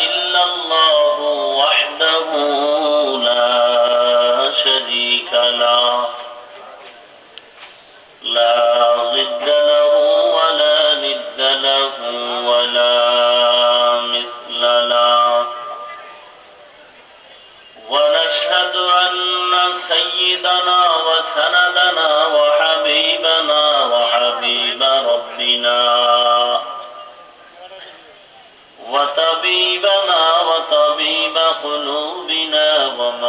إلا الله وحده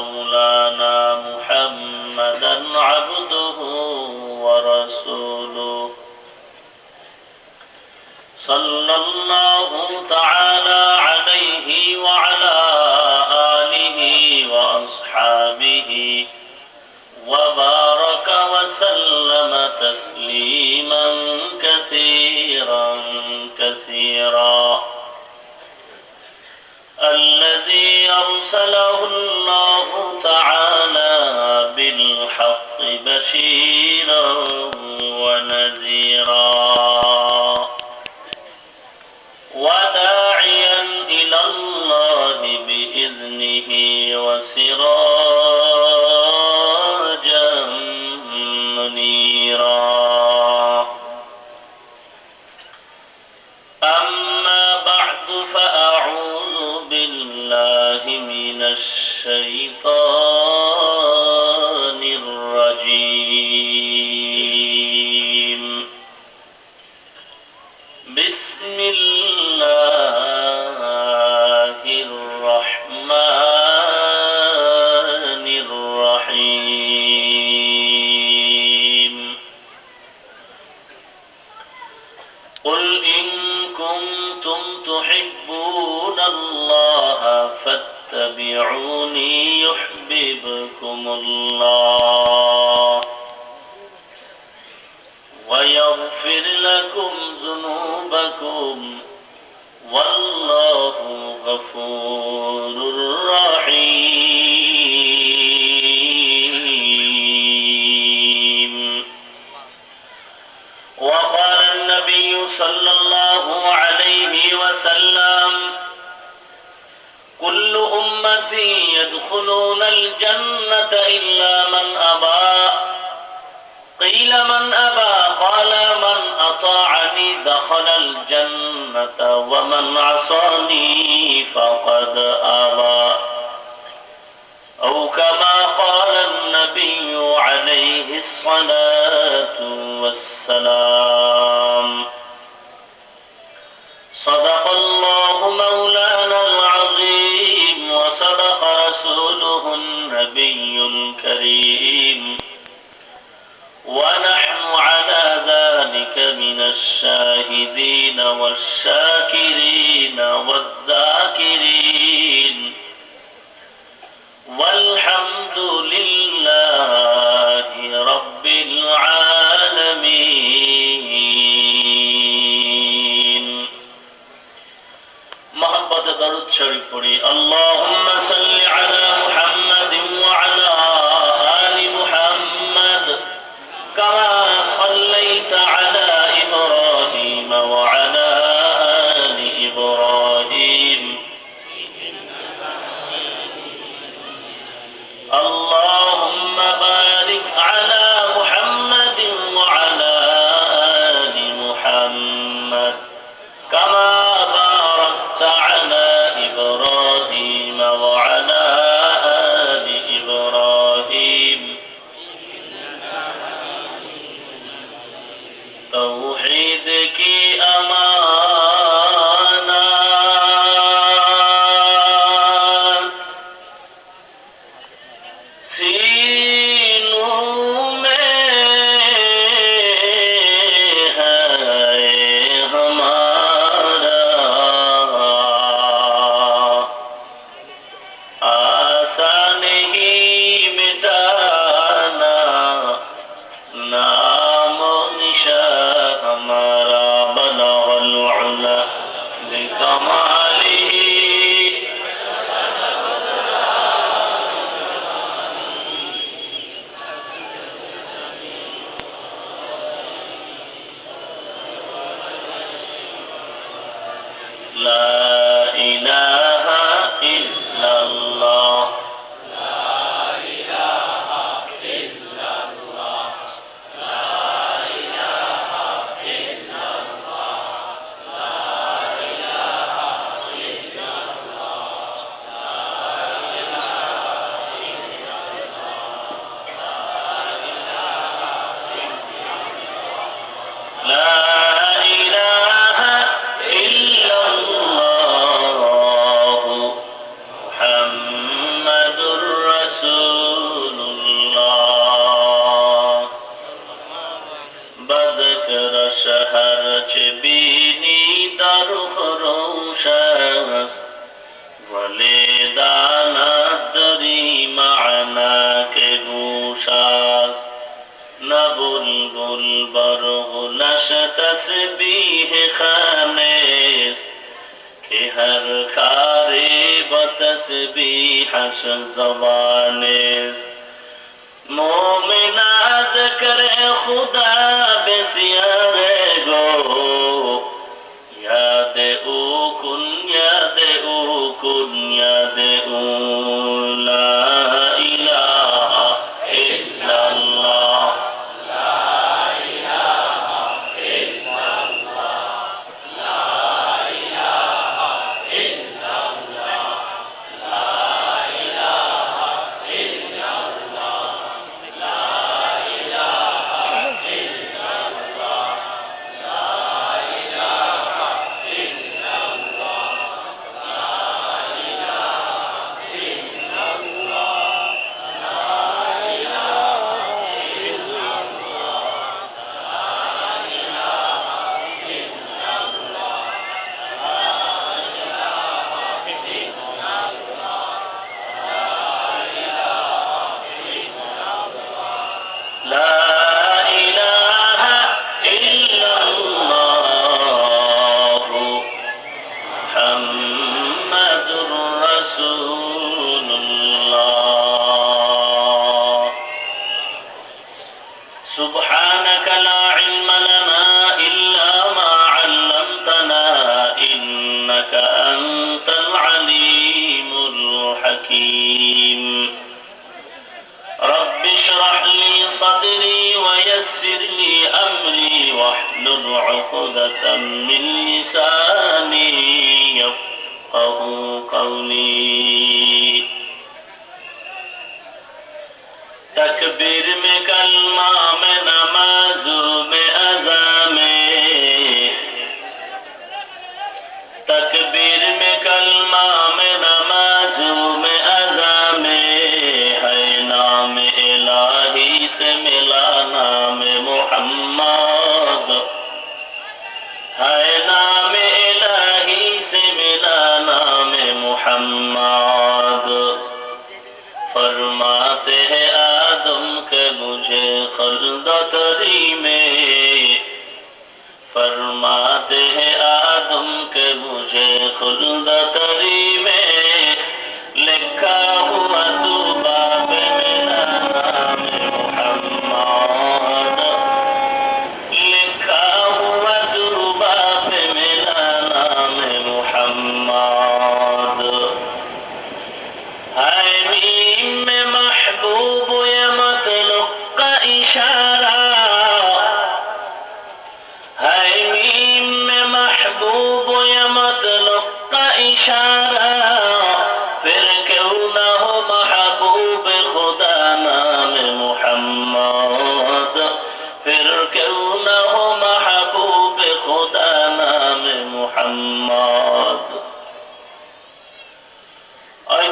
مولانا محمدا عبده ورسوله. صلى الله تعالى ونذيرا لكم ذنوبكم والله غفور رحيم. وقال النبي صلى الله عليه وسلم كل أمتي يدخلون الجنة إلا من أباه قيل من أبى قال من أطاعني دخل الجنة ومن عصاني فقد أبى. أو كما قال النبي عليه الصلاة والسلام. والشاكرين والذاكرين love. ہر خارے بتسبیح زبانے مومناد کرے خدا بسیار گو یاد او کن یاد او کن یاد او ويسر لي أمري واحلل عقدة من لساني يفقه قولي. تکبیر میں کلمہ میں نماز میں میں محمد۔ فرماتے ہیں آدم کے مجھے خلد تری میں۔ فرماتے ہیں آدم کے مجھے خلد تری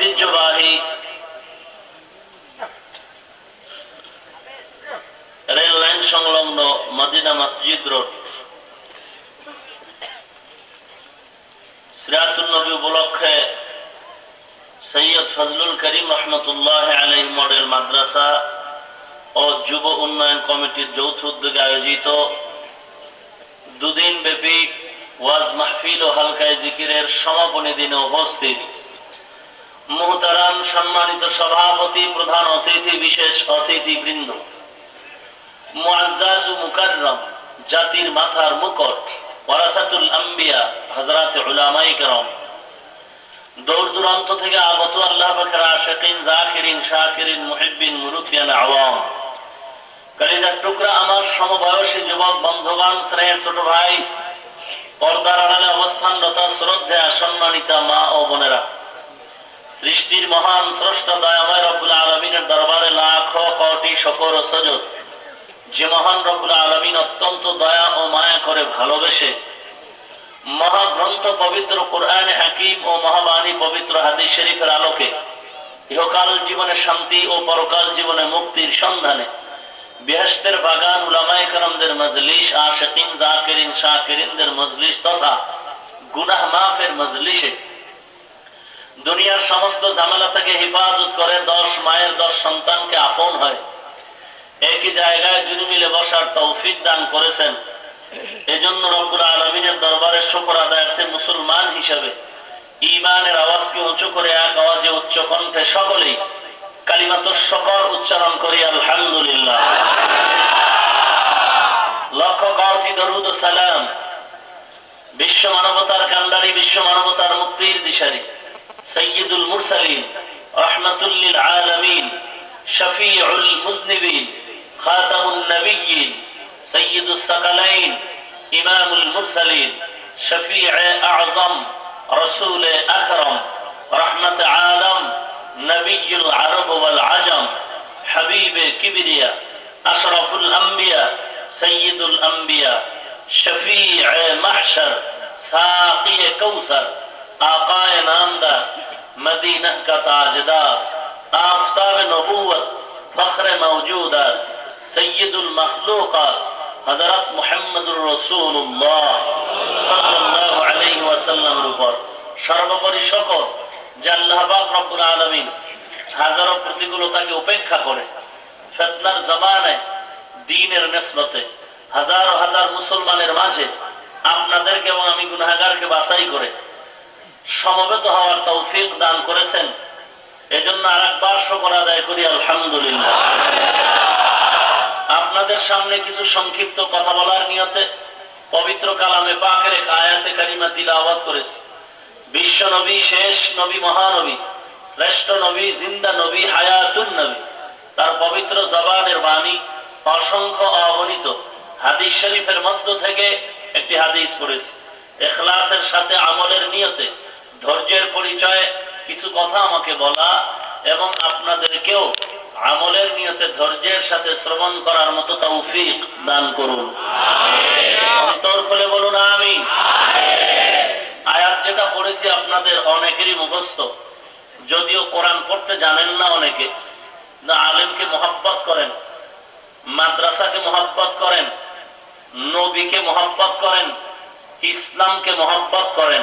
ঐতিহ্যবাহী rail line সংলগ্ন মদিনা মসজিদ রোড উপলক্ষে সৈয়দ ফজলুল করিম রহমতুল্লাহ মডেল মাদ্রাসা ও যুব উন্নয়ন কমিটির যৌথ উদ্যোগে আয়োজিত দুদিন ব্যাপী ওয়াজ মাহফিল ও হালকায় জিকিরের সমাপনী দিনে উপস্থিত। মোহতারাম সম্মানিত সভাপতি, প্রধান অতিথি, বিশেষ অতিথি বৃন্দ জাতির মাথার মুকট, ওয়ারাসাতুল আম্বিয়া, হযরত উলামায়ে কেরাম। দূর দূরান্ত থেকে আগত আল্লাহ পাকের আশিকিন, জাকিরিন, শাকিরিন, মুহিব্বিন মুরুফিয়ান আওয়াম। কলিজার টুকরা আমার সমবয়সী যুবক, বন্ধুগণ শ্রেয়ের ছোট ভাই, পর্দার আড়ালে অবস্থানরত শ্রদ্ধা সম্মানিতা মা ও বোনেরা। সৃষ্টির মহান স্রষ্টা দয়াময় রব্বুল আলমিনের দরবারে লাখ কোটি শকর ও সজদ। যে মহান রব্বুল আলমিন অত্যন্ত দয়া ও মায়া করে ভালোবেসে মহাগ্রন্থ পবিত্র কোরআন হাকিম ও মহাবাণী পবিত্র হাদিস শরীফের আলোকে ইহকাল জীবনে শান্তি ও পরকাল জীবনে মুক্তির সন্ধানে বেহেস্তের বাগান উলামায়ে কেরামদের মজলিস জাকিরিন, শাকিরিনদের মজলিস তথা গুনাহ মাফের মজলিসে দুনিয়ার সমস্ত ঝামেলা থেকে হেফাজত করে দশ মায়ের দশ সন্তানকে আপন হয়। একই জায়গায় জুড়ে মিলে বসার তৌফিক দান করেছেন। এজন্য রব্বুল আলমিনের দরবারে শকর আদায়ার্থে মুসলমান হিসাবে ইমানের আওয়াজকে উঁচু করে এক আওয়াজে উচ্চ কণ্ঠে সকলেই কালিমাত শকর উচ্চারণ করি, আলহামদুলিল্লাহ। লক্ষ কওটি দরুদ সালাম। বিশ্ব মানবতার কান্ডারি বিশ্ব মানবতার মুক্তির দিশারি। سيد المرسلين رحمة للعالمين شفيع المذنبين خاتم النبيين سيد الثقلين إمام المرسلين شفيع أعظم رسول أكرم رحمة عالم نبي العرب والعجم حبيب كبرياء أشرف الأنبياء سيد الأنبياء شفيع محشر ساقي كوثر. आकाए नामदार मदीना का ताजदार आफ्ताब नबूवत फख्र मौजूदार सैदुल मखलूक़ात হজরত মোহাম্মদুর রসুল্লাহ সাল্লাহ আলাইহি ওয়াসাল্লামের উপর সর্বোপরি সকল যে আল্লাহবাক রব্বুল আলমিন হাজারো প্রতিকূলতাকে উপেক্ষা করে ফেতনার জমানায় দিনের নেসলতে হাজারো হাজার মুসলমানের মাঝে আপনাদেরকে এবং আমি গুনাহাগারকে বাছাই করে সমবেত হওয়ার তৌফিক দান করেছেন। এজন্য আর একবার শকর আদায় করি, আলহামদুলিল্লাহ। আপনাদের সামনে কিছু সংক্ষিপ্ত কথা বলার নিয়তে পবিত্র কালামে পাকের এক আয়াতে কারিমা তিলাওয়াত করেছি। বিশ্ব নবী, শেষ নবী, মহানবী, শ্রেষ্ঠ নবী, জিন্দা নবী, হায়াতুন নবী। তার পবিত্র জবানের বাণী অসংখ্য অগণিত। হাদিস শরীফের মধ্য থেকে একটি হাদিস পড়েছি। এখলাসের সাথে আমলের নিয়তে ধৈর্যের পরিচয়ে কিছু কথা আমাকে বলা এবং আপনাদেরকেও আমলের নিয়তে ধৈর্যের সাথে শ্রবণ করার মতো তৌফিক দান করুন। অন্তর খুলে বলুন আমি আয়াত যেটা পড়েছি আপনাদের অনেকেরই মুখস্থ। যদিও কোরআন পড়তে জানেন না অনেকে। না আলেমকে মোহাব্বত করেন মাদ্রাসাকে মোহাব্বত করেন নবীকে মোহাব্বত করেন ইসলামকে মোহাব্বত করেন।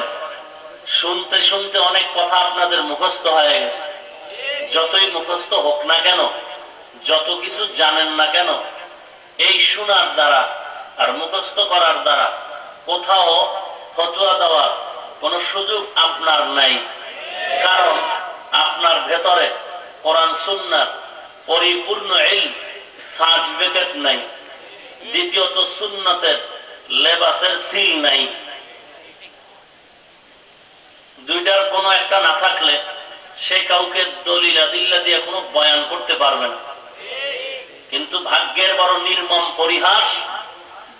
শুনতে শুনতে অনেক কথা আপনাদের মুখস্থ হয়ে গেছে। যতই মুখস্থ হোক না কেন, যত কিছু জানেন না কেন, এই শোনার দ্বারা আর মুখস্থ করার দ্বারা কোথাও ফতুয়া দেওয়ার কোন সুযোগ আপনার নাই। কারণ আপনার ভেতরে কোরআন, সুন্নার পরিপূর্ণ এই সার্টিফিকেট নাই। দ্বিতীয়ত সুন্নতের লেবাসের সিল নাই। দুইটার কোনো একটা না থাকলে সে কাউকে দলিল আদিল্লা দিয়ে কোনো বয়ান করতে পারবে না। কিন্তু ভাগ্যের বড় নির্মম পরিহাস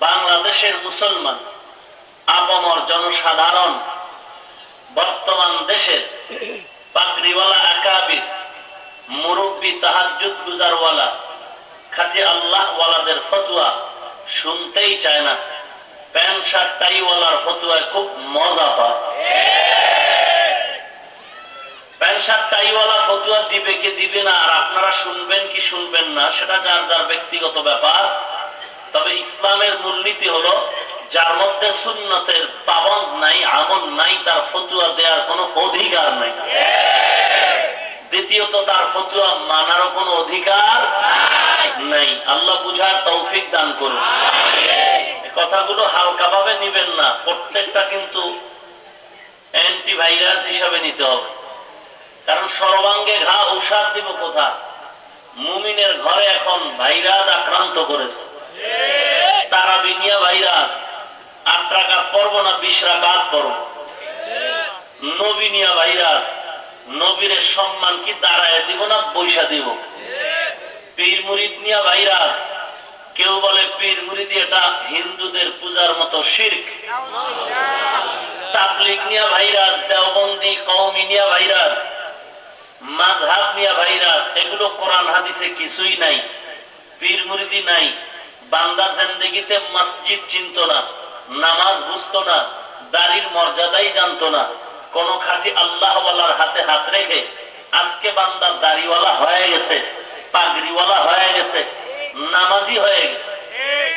বাংলাদেশের মুসলমান, আপামর জনসাধারণ, বর্তমান দেশের পাকড়িওয়ালা একাবির, মুরব্বী তাহাজুদ গুজারওয়ালা, খাটি আল্লাহ ওয়ালাদের ফতুয়া শুনতেই চায় না। প্যান্ট, শার্ট, টাইওয়ালার ফতুয়ায় খুব মজা পায়। প্যান্ট টাইওয়ালা ফতুয়া দিবে কি দিবে না, আর আপনারা শুনবেন কি শুনবেন না, সেটা যার যার ব্যক্তিগত ব্যাপার। তবে ইসলামের মূলনীতি হলো, যার মধ্যে সুন্নতের পাবন নাই, আমল নাই, তার ফতুয়া দেওয়ার কোনো অধিকার নাই। দ্বিতীয়ত, তার ফতুয়া মানারও কোনো অধিকার নাই। আল্লাহ বুঝার তৌফিক দান করুন। কথাগুলো হালকা ভাবে নিবেন না, প্রত্যেকটা কিন্তু অ্যান্টিভাইরাস হিসাবে নিতে হবে। কারণ সর্বাঙ্গে ঘা ঔষধ দিব কোথা মুমিনের ঘরে এখন ভাইরাস আক্রান্ত করেছে। তারা বিনিয়া ভাইরাস। আট টাকা পর্ব না, বিশ রাকাত পর্ব নবিনিয়া ভাইরাস। নবীরের সম্মান কি দাঁড়ায় দিব না পয়সা দিব? পীর মুরিদ নিয়া ভাইরাস। কেউ বলে পীর মুরিদি এটা হিন্দুদের পূজার মতো শির্ক। তাবলিগ নিয়া ভাইরাস, দেওবন্দি মাঝহাব নিয়া ভাইরাস এগুলো কোরআন হাদিসে কিছুই নাই পীর মুরিদি নাই বান্দা জিন্দগিতে মসজিদ চিনত না নামাজ বুঝতো না দাড়ির মর্যাদাই জানতো না কোন খাঁটি আল্লাহওয়ালার হাতে হাত রেখে আজকে বান্দার দাড়িওয়ালা হয়ে গেছে পাগড়িওয়ালা হয়ে গেছে নামাজি হয়ে গেছে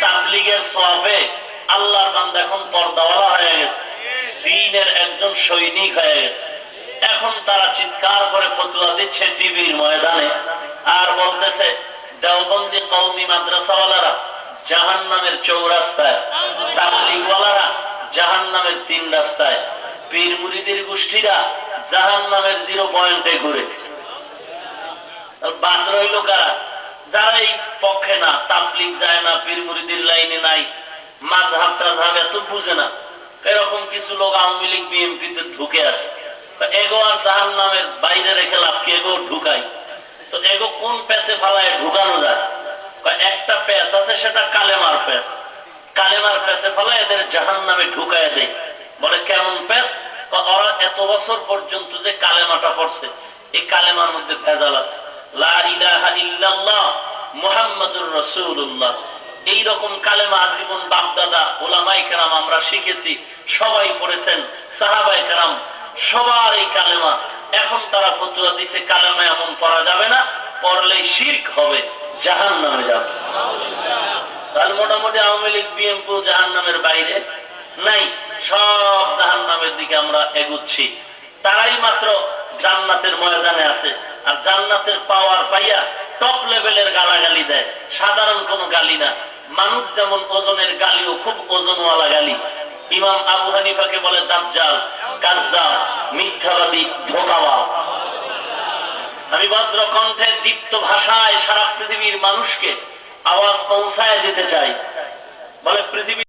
তাবলিগের সবে আল্লাহর বান্দা এখন পর্দাওয়ালা হয়ে গেছে দিনের একজন সৈনিক হয়ে গেছে। এখন তারা চিৎকার করে ফতুয়া দিচ্ছে টিভির ময়দানে আর বলতেছে, দেওবন্দি কৌমি মাদ্রাসাওয়ালারা জাহান নামের চৌরাস্তায় তাবলিগওয়ালারা জাহান নামের তিন রাস্তায়, পীর মুরিদের গোষ্ঠীরা জাহান নামের জিরো পয়েন্টে ঘুরে। বাদ রইল কারা যারা এই পক্ষে না, তাবলিগ যায় না, পীর মুরিদের লাইনে নাই মাঝহাব টাঝহাব এত বুঝে না। এরকম কিছু লোক আওয়ামী লীগ বিএনপিতে ঢুকে আসে। এগো আর জাহান নামের বাইরে রেখে লাভ কি? এগো ঢুকাই। তো এগো কোন প্যাসে ফালায় ঢুকানো যায়? একটা প্যাস আছে, সেটা কালেমার প্যাস কালেমার প্যাসে ফালায় এদের জাহান নামে ঢুকায় দেয়। বলে, কেমন প্যাস ওরা এত বছর পর্যন্ত যে কালেমাটা পড়ছে, এই কালেমার মধ্যে ভেজাল আছে। কালেমা আজীবন বাপদাদা ওলামাই কেরাম আমরা শিখেছি, সবাই পড়েছেন সাহাবাই কেরাম সবার এই কালেমা। এখন তারা ফতুয়া দিছে, কালেমা এমন পড়া যাবে না, পড়লেই শির্ক হবে জাহান নামে যাবে। তাহলে মোটামুটি আওয়ামী লীগ, বিএনপি জাহান নামের বাইরে? নাই, সব জাহান নামের দিকে আমরা এগুচ্ছি। তারাই মাত্র জান্নাতের ময়দানে আছে, আর জান্নাতের পাওয়ার পাইয়া টপ লেভেলের গালাগালি দেয়। সাধারণ কোনো গালি না। মানুষ যেমন ওজনের গালিও খুব ওজনওয়ালা গালি। ইমাম আবু হানিফাকে বলে দাজ্জাল কাজ্জাব, মিথ্যাবাদী ধোকাওয়া আমি বজ্র কণ্ঠে দীপ্ত ভাষায় সারা পৃথিবীর মানুষকে আওয়াজ পৌঁছায় দিতে চাই। বলে পৃথিবী